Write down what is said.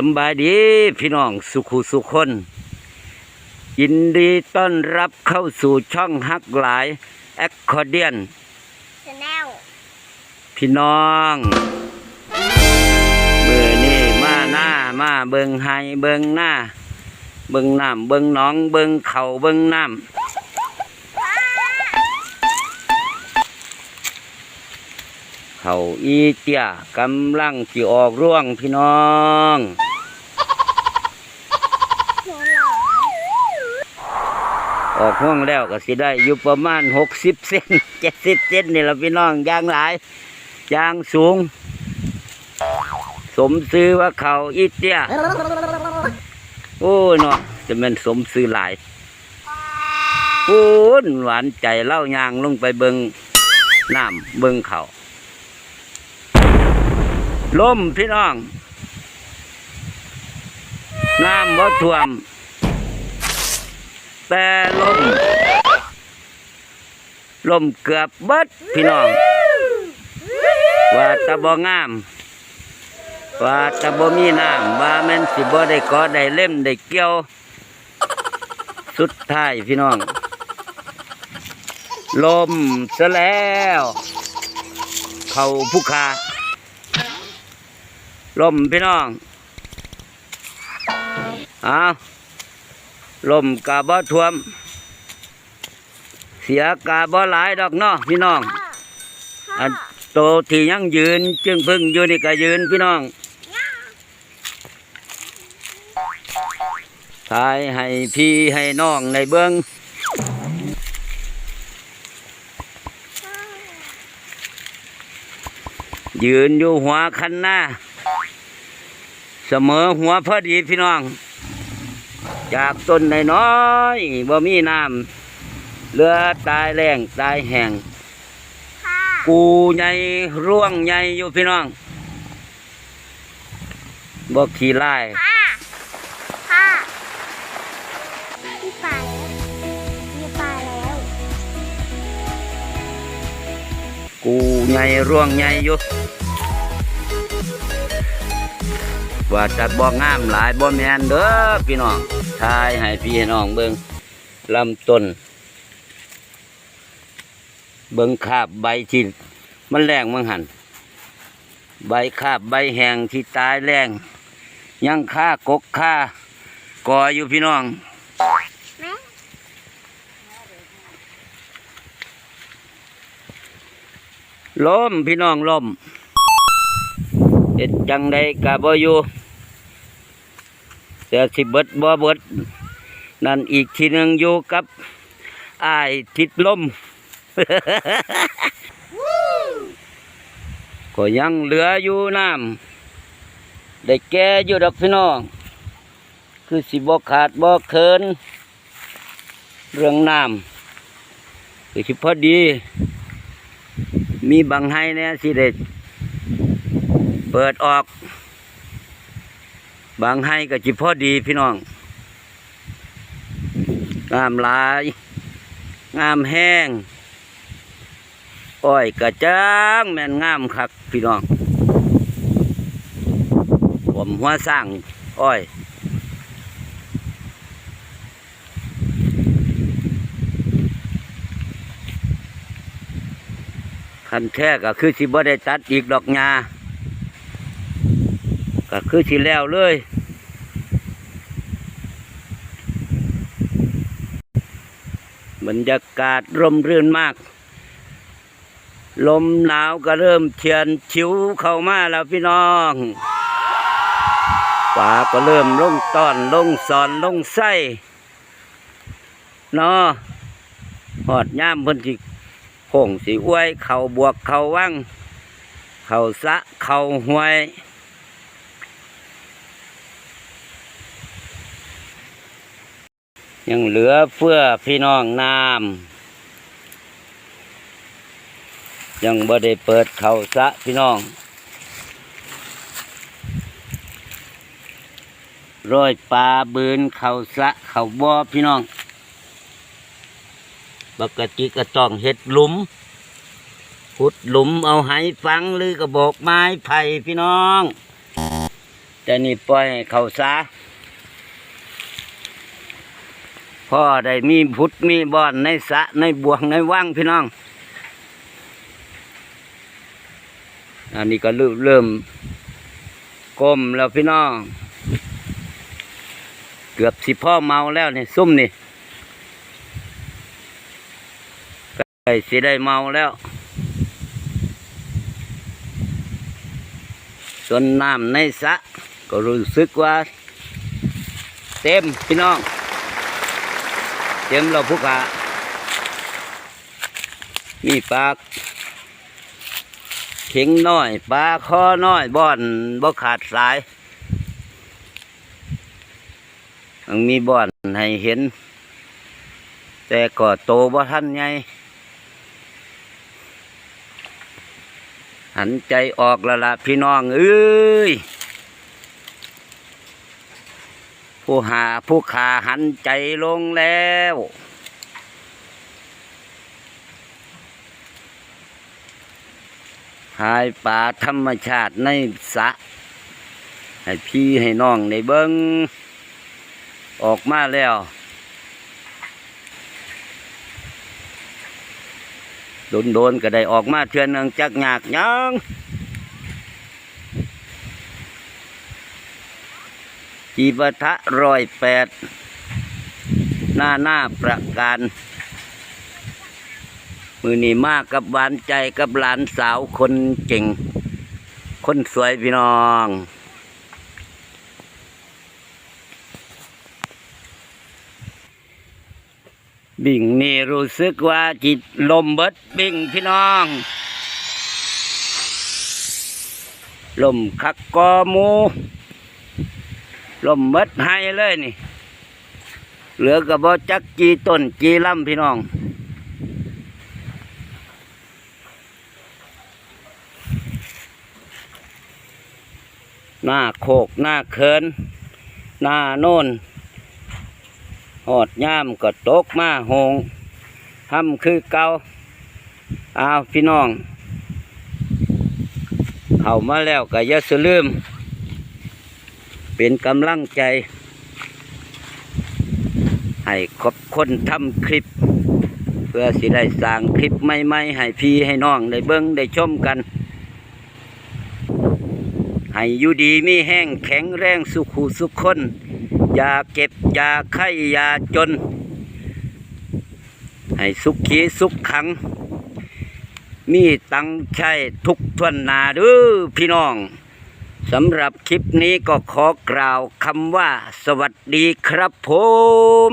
สำบายดีพี่น้องสุขุสุคนยินดีต้อนรับเข้าสู่ช่องฮักหลายแอคคอร์เดียนชาแนลพี่น้องมือนี่มาหน้ามาเบิงไฮเบิงหน้า เบิงน้ำเบิงหน้องเบิงเขาเบิงน้ำเขาอีเตียกำลังสิออกร่วงพี่น้อง หนูหลอน ออกห้องแล้วก็สิได้อยู่ประมาณหกสิบเซนเจ็ดสิบเซนนี่ละพี่น้องยางหลายยางสูง สมซื้อว่าเขาอีเตี้ยโอ้ยเนาะจะเป็นสมซื้อหลายปูนหวานใจเล่ายางลงไปเบิงน้ำเบิงเขาลมพี่น้อง น้ำบ่ท่วม แต่ลมลมเกือบเบิดพี่น้อง ว่าตะบ่งาม ว่าตะบมีน้ำว่าแม่นสิบ่ได้กอได้เล่มได้เกี่ยว สุดท้ายพี่น้อง ลมซะแล้ว เขาผู้คาลมพี่น้อง อ้าว ลมกาบ่ท่วม เสียกาบ่หลายดอกเนาะพี่น้องอันโตที่ยังยืน จึงพึ่งอยู่นี่ก็ยืนพี่น้องทายให้พี่ให้น้องในเบิ้งยืนอยู่หัวคันหน้า เสมอหัวพอดีพี่น้อง จากต้นน้อยๆบ่มีน้ำเรือตายแรงตายแห้งค่ะกูใหญ่ร่วงใหญ่อยู่พี่น้องบ่ขี่ไล่ค่ะค่ะพี่ไปพี่ไปแล้ว กูใหญ่ร่วงใหญ่อยู่ ว่าจะบ่งามหลายบ่แมนเด้อพี่น้องทายให้พี่ให้น้องเบิ่งลำต้นเบิ่งคาบใบที่มันแรงมังหันใบคาบใบแหงที่ตายแรงยังค่ากกค่ากออยู่พี่น้องล้มพี่น้องล้มเอ็ดจังใดกะบ่อยู่ แต่สิเบิดบ่เบิด นั่นอีกทีนึงอยู่กับอายทิดลมก็ยังเหลืออยู่น้ำได้แก่อยู่ดอกพี่น้อง คือสิบ่ขาดบ่เคินเรื่องน้ำคือสิพอดี มีบางให้เนี่ยสิเด็ดเปิดออก บางให้ก็จิพอดีพี่น้อง งามลาย งามแห้ง อ้อยกระจ้างแม่นงามคักพี่น้อง ผมหัวสร้างอ้อยคันแท้ก็คือสิบ่ได้ตัดอีกดอกงา ก็คือสิแล้วเลยบรรยากาศร่มรื่นมาก ลมหนาวก็เริ่มเฉียนชิวเข้ามาแล้วพี่น้องป่าก็เริ่มลงตอนลงสอนลงไส้เนาะหอดย่ามเพิ่นสิโค้งสีอ้วย เข่าบวกเข่าวังเข่าสะเข่าห้วย ยังเหลือเพื่อพี่น้องน้ำยังบ่ได้เปิดเข่าสะพี่น้องร้อยปลาบืนเข่าสะเข่าบ่อพี่น้องปกติก็ต้องเห็ดหลุมขุดหลุมเอาไหฟังหรือกระบอกไม้ไผ่พี่น้อง แต่นี่ปล่อยเขาซา พ่อได้มีพุทธมีบ่อนในสะในบวงในว่างพี่น้อง อันนี้ก็เริ่มเริ่มก้มแล้วพี่น้อง เกือบสิพ่อเมาแล้วนี่ซุ่มนี่ใกล้สิได้เมาแล้วส่วนน้ำในสะก็รู้สึกว่า เต็มพี่น้อง เต็มเราผู้ขามีปลาเข็งน้อยปลาคอน้อยบ่อนบ่ขาดสายยังมีบ่อนให้เห็น แต่ก็โตบ่ทันไงหันใจออกล้วล่ะพี่น้องเอ้ย ผู้หาผู้ขาหันใจลงแล้ว หายป่าธรรมชาติในสะ ให้พี่ให้น้องในเบิงออกมาแล้วโดนๆก็ได้ออกมาเทือนนึงจักหยากยัง จีบทะร้อยแปดหน้าหน้าประการ มือนี้มากกับหวานใจกับหลานสาวคนเก่ง คนสวยพี่น้องบิ่งนี่รู้สึกว่าจิตลมเบิดบิ่งพี่น้อง ลมคักกอมู ลมเบิดให้เลยนี่ เหลือกับบอจักจีต้นจีลำพี่น้อง หน้าโคกหน้าเคิน หน้าโน่นหอดย่ามก็ตกมาหงทำคือเก่าอาพี่น้อง เข้ามาแล้วก็อย่าสลืม เป็นกำลังใจ ให้ขอบคนทำคลิป เพื่อสิได้สร้างคลิปใหม่ๆให้พี่ให้น้องได้เบิ้งได้ชมกัน ให้อยู่ดีมีแห้งแข็งแรงสุขุสุขคนอย่าเก็บอย่าไข้อย่าจน ให้สุขีสุขขัง มีตังใช้ทุกทวนนาเด้อพี่น้อง สำหรับคลิปนี้ก็ขอกล่าวคำว่า สวัสดีครับผม